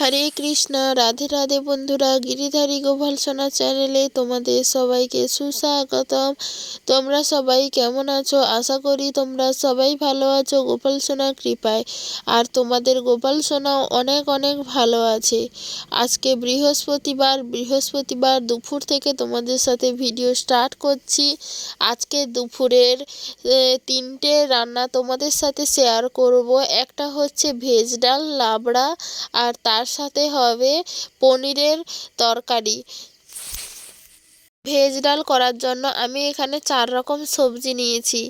হরে কৃষ্ণ, রাধে রাধে বন্ধুরা, গিরিধারী গোপাল সোনা চ্যানেলে তোমাদের সবাইকে সুস্বাগতম। তোমরা সবাই কেমন আছো? আশা করি তোমরা সবাই ভালো আছো গোপাল সোনার কৃপায়। আর তোমাদের গোপাল সোনাও অনেক অনেক ভালো আছে। আজকে বৃহস্পতিবার বৃহস্পতিবার দুপুর থেকে তোমাদের সাথে ভিডিও স্টার্ট করছি। আজকে দুপুরের তিনটে রান্না তোমাদের সাথে শেয়ার করব। একটা হচ্ছে ভেজ ডাল, লাবড়া, আর তার সাথে হবে পনিরের তরকারি। ভেজ ডাল করার জন্য আমি এখানে চার রকম সবজি নিয়েছি।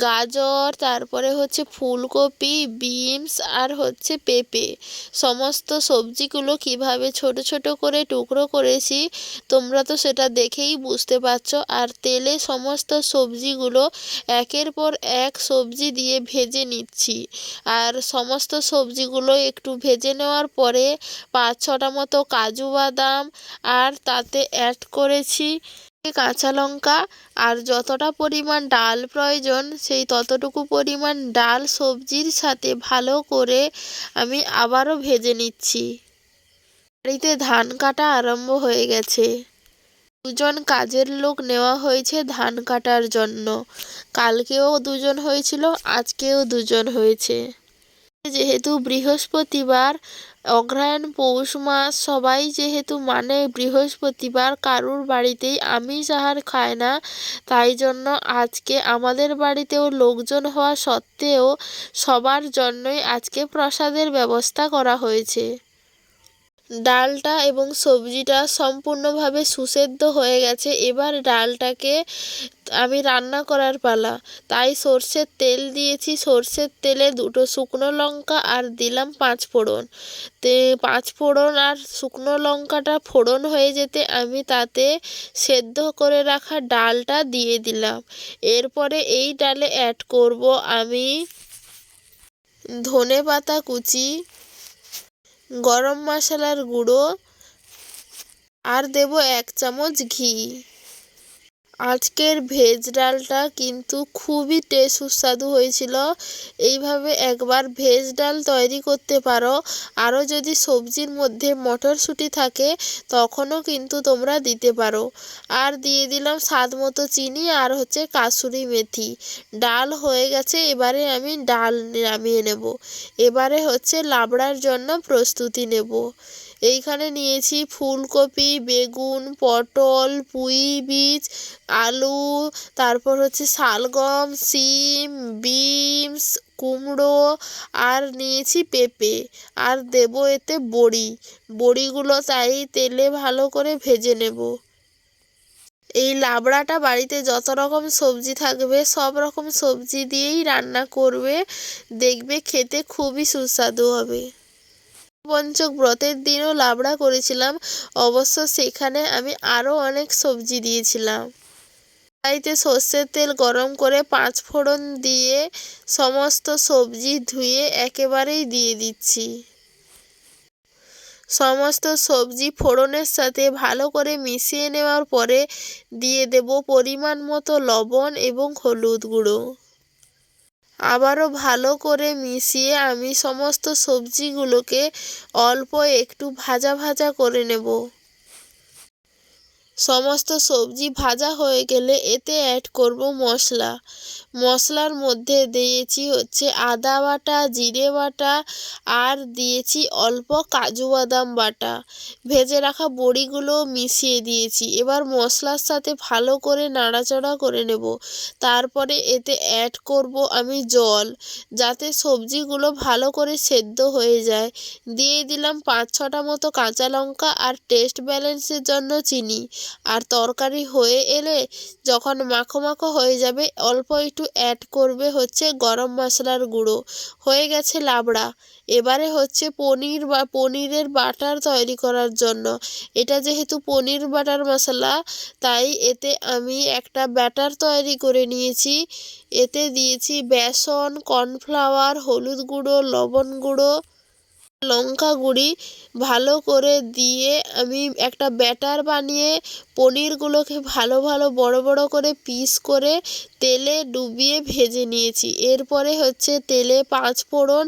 গাজর, তারপরে হচ্ছে ফুলকপি, বিনস আর হচ্ছে পেঁপে। সমস্ত সবজিগুলো কীভাবে ছোট ছোট করে টুকরো করেছি, তোমরা তো সেটা দেখেই বুঝতে পারছ। আর তেলে সমস্ত সবজিগুলো একের পর এক সবজি দিয়ে ভেজে নিচ্ছি। আর সমস্ত সবজিগুলো একটু ভেজে নেওয়ার পরে পাঁচ ছটা মতো কাজু বাদাম আর তাতে অ্যাড করেছি কাঁচা লঙ্কা আর যতটা পরিমাণ ডাল প্রয়োজন, সেই ততটুকু পরিমাণ ডাল সবজির সাথে ভালো করে আমি আবারও ভেজে নিচ্ছি। বাড়িতে ধান কাটা আরম্ভ হয়ে গেছে। দুজন কাজের লোক নেওয়া হয়েছে ধান কাটার জন্য। কালকেও দুজন হয়েছিল, আজকেও দুজন হয়েছে। যেহেতু বৃহস্পতিবার অগ্রহায়ণ পৌষ মাস, সবাই যেহেতু মানে বৃহস্পতিবার, কারুর বাড়িতেই আমিষ আহার খায় না, তাই জন্য আজকে আমাদের বাড়িতেও লোকজন হওয়া সত্ত্বেও সবার জন্যই আজকে প্রসাদের ব্যবস্থা করা হয়েছে। ডালটা এবং সবজিটা সম্পূর্ণভাবে সুসেদ্ধ হয়ে গেছে। এবার ডালটাকে আমি রান্না করার পালা। তাই সর্ষের তেল দিয়েছি। সর্ষের তেলে দুটো শুকনো লঙ্কা আর দিলাম পাঁচ ফোড়ন। তে পাঁচ ফোড়ন আর শুকনো লঙ্কাটা ফোড়ন হয়ে যেতে আমি তাতে সেদ্ধ করে রাখা ডালটা দিয়ে দিলাম। এরপরে এই ডালে অ্যাড করব আমি ধনে পাতা কুচি গরম মশলার গুঁড়ো। আর দেব এক চামচ ঘি। আজকের ভেজ ডালটা কিন্তু খুবই টেস্ট সুস্বাদু হয়েছিল। এইভাবে একবার ভেজ ডাল তৈরি করতে পারো। আরও যদি সবজির মধ্যে মটরশুঁটি থাকে, তখনও কিন্তু তোমরা দিতে পারো। আর দিয়ে দিলাম স্বাদ মতো চিনি আর হচ্ছে কাসুরি মেথি। ডাল হয়ে গেছে, এবারে আমি ডাল নামিয়ে নেব। এবারে হচ্ছে লাবড়ার জন্য প্রস্তুতি নেব। এইখানে নিয়েছি ফুলকপি, বেগুন, পটল, পুঁই বীজ, আলু, তারপর হচ্ছে শালগম, সিম, বিনস, কুমড়ো আর নিয়েছি পেঁপে। আর দেব এতে বড়ি। বড়িগুলো তাই তেলে ভালো করে ভেজে নেব। এই লাবড়াটা বাড়িতে যত রকম সবজি থাকবে, সব রকম সবজি দিয়েই রান্না করবে। দেখবে খেতে খুবই সুস্বাদু হবে। পঞ্চক ব্রতের দিনও লাবড়া করেছিলাম। অবশ্য সেখানে আমি আরও অনেক সবজি দিয়েছিলাম। কড়াইতে সর্ষের তেল গরম করে পাঁচ ফোড়ন দিয়ে সমস্ত সবজি ধুয়ে একেবারেই দিয়ে দিচ্ছি। সমস্ত সবজি ফোড়নের সাথে ভালো করে মিশিয়ে নেওয়ার পরে দিয়ে দেব পরিমাণ মতো লবণ এবং হলুদ গুঁড়ো। আবারও ভালো করে মিশিয়ে আমি সমস্ত সবজিগুলোকে অল্প একটু ভাজা ভাজা করে নেব। সমস্ত সবজি ভাজা হয়ে গেলে এতে অ্যাড করব মশলা। মশলার মধ্যে দিয়েছি হচ্ছে আদা বাটা, জিরে বাটা আর দিয়েছি অল্প কাজু বাদাম বাটা। ভেজে রাখা বড়িগুলো মিশিয়ে দিয়েছি। এবার মশলার সাথে ভালো করে নাড়াচাড়া করে নেব। তারপরে এতে অ্যাড করব আমি জল, যাতে সবজিগুলো ভালো করে সেদ্ধ হয়ে যায়। দিয়ে দিলাম পাঁচ ছটা মতো কাঁচা লঙ্কা আর টেস্ট ব্যালেন্সের জন্য চিনি। আর তরকারি হয়ে এলে যখন মাখো মাখো হয়ে যাবে, অল্প একটু অ্যাড করবে হচ্ছে গরম মশলার গুঁড়ো। হয়ে গেছে লাবড়া। এবারে হচ্ছে পনির বা পনিরের বাটার তৈরি করার জন্য। এটা যেহেতু পনির বাটার মশলা, তাই এতে আমি একটা ব্যাটার তৈরি করে নিয়েছি। এতে দিয়েছি বেসন, কর্নফ্লাওয়ার, হলুদ গুঁড়ো, লবণ গুঁড়ো। লঙ্কা গুঁড়ি ভালো করে দিয়ে আমি একটা ব্যাটার বানিয়ে পনিরগুলোকে ভালো ভালো বড় বড় করে পিস করে তেলে ডুবিয়ে ভেজে নিয়েছি। এরপরে হচ্ছে তেলে পাঁচ ফোড়ন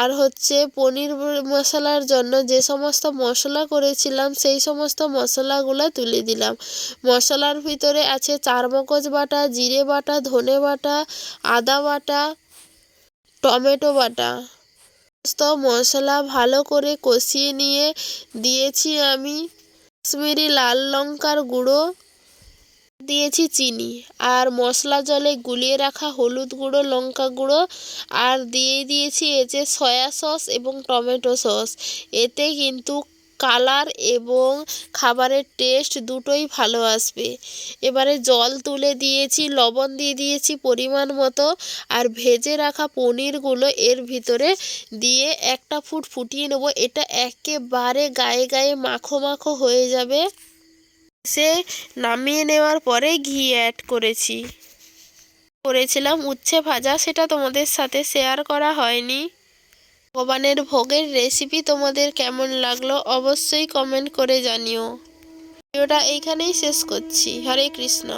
আর হচ্ছে পনির মশলার জন্য যে সমস্ত মশলা করেছিলাম সেই সমস্ত মশলাগুলো তুলে দিলাম। মশলার ভিতরে আছে চারমগজ বাটা, জিরে বাটা, ধনে বাটা, আদা বাটা, টমেটো বাটা। সমস্ত মশলা ভালো করে কষিয়ে নিয়ে দিয়েছি আমি কাশ্মীরি লাল লঙ্কার গুঁড়ো, দিয়েছি চিনি আর মশলা জলে গুলিয়ে রাখা হলুদ গুঁড়ো, লঙ্কা গুঁড়ো আর দিয়ে দিয়েছি এতে সয়া সস এবং টমেটো সস। এতে কিন্তু কালার এবং খাবারের টেস্ট দুটোই ভালো আসবে। এবারে জল তুলে দিয়েছি, লবণ দিয়ে দিয়েছি পরিমাণ মতো আর ভেজে রাখা পনিরগুলো এর ভিতরে দিয়ে একটা ফুট ফুটিয়ে নেব। এটা একেবারে গায়ে গায়ে মাখো মাখো হয়ে যাবে। সে নামিয়ে নেওয়ার পরে ঘি অ্যাড করেছি। করেছিলাম, উচ্ছে ভাজা সেটা তোমাদের সাথে শেয়ার করা হয়নি। ভগবানের ভোগের রেসিপি তোমাদের কেমন লাগল অবশ্যই কমেন্ট করে জানিও। ভিডিওটা এইখানেই শেষ করছি। হরে কৃষ্ণ।